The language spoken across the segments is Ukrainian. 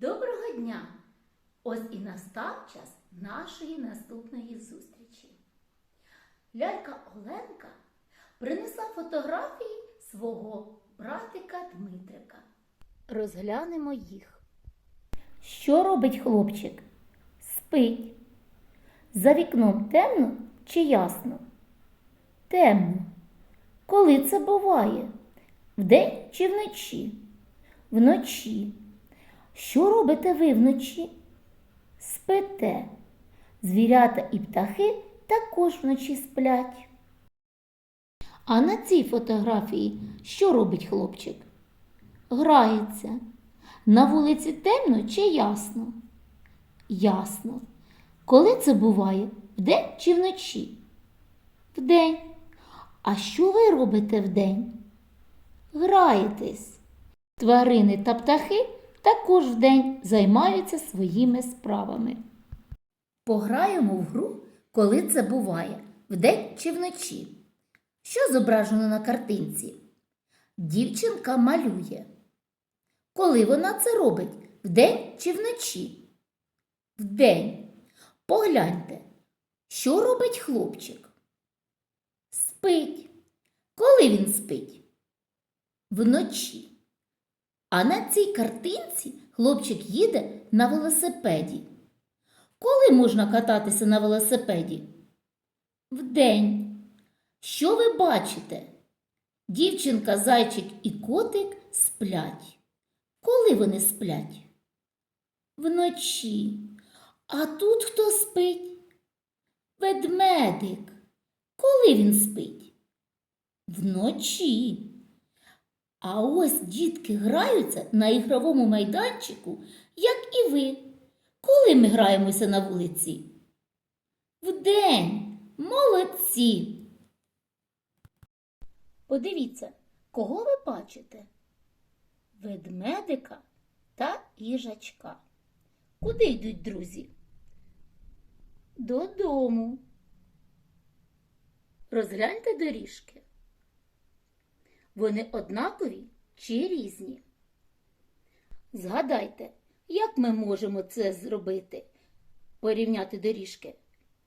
Доброго дня! Ось і настав час нашої наступної зустрічі. Лялька Оленка принесла фотографії свого братика Дмитрика. Розглянемо їх. Що робить хлопчик? Спить. За вікном темно чи ясно? Темно. Коли це буває? Вдень чи вночі? Вночі. Що робите ви вночі? Спите. Звірята і птахи також вночі сплять. А на цій фотографії що робить хлопчик? Грається. На вулиці темно чи ясно? Ясно. Коли це буває? Вдень чи вночі? Вдень. А що ви робите вдень? Граєтесь. Тварини та птахи також вдень займаються своїми справами. Пограємо в гру, коли це буває, вдень чи вночі. Що зображено на картинці? Дівчинка малює. Коли вона це робить? Вдень чи вночі? Вдень. Погляньте, що робить хлопчик? Спить. Коли він спить? Вночі. А на цій картинці хлопчик їде на велосипеді. Коли можна кататися на велосипеді? Вдень. Що ви бачите? Дівчинка, зайчик і котик сплять. Коли вони сплять? Вночі. А тут хто спить? Ведмедик. Коли він спить? Вночі. А ось дітки граються на ігровому майданчику, як і ви. Коли ми граємося на вулиці? Вдень. Молодці. Подивіться, кого ви бачите? Ведмедика та їжачка. Куди йдуть друзі? Додому. Розгляньте доріжки. Вони однакові чи різні? Згадайте, як ми можемо це зробити? Порівняти доріжки.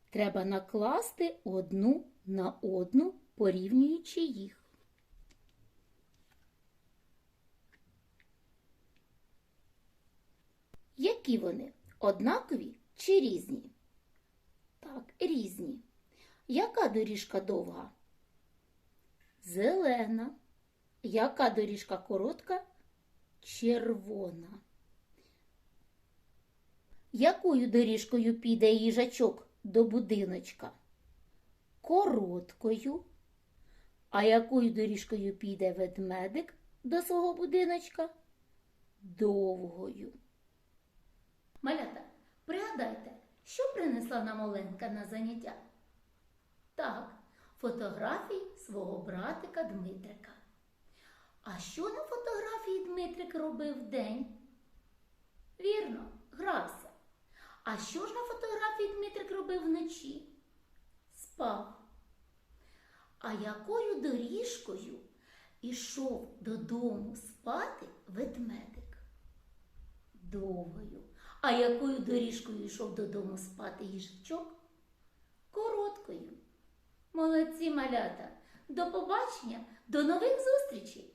Треба накласти одну на одну, порівнюючи їх. Які вони? Однакові чи різні? Так, різні. Яка доріжка довга? Зелена. Яка доріжка коротка? Червона. Якою доріжкою піде їжачок до будиночка? Короткою. А якою доріжкою піде ведмедик до свого будиночка? Довгою. Малята, пригадайте, що принесла нам Оленка на заняття? Так, фотографії свого братика Дмитрика. А що на фотографії Дмитрик робив вдень? Вірно, грався. А що ж на фотографії Дмитрик робив вночі? Спав. А якою доріжкою ішов додому спати ведмедик? Довгою. А якою доріжкою йшов додому спати їжачок? Короткою. Молодці малята! До побачення, до нових зустрічей!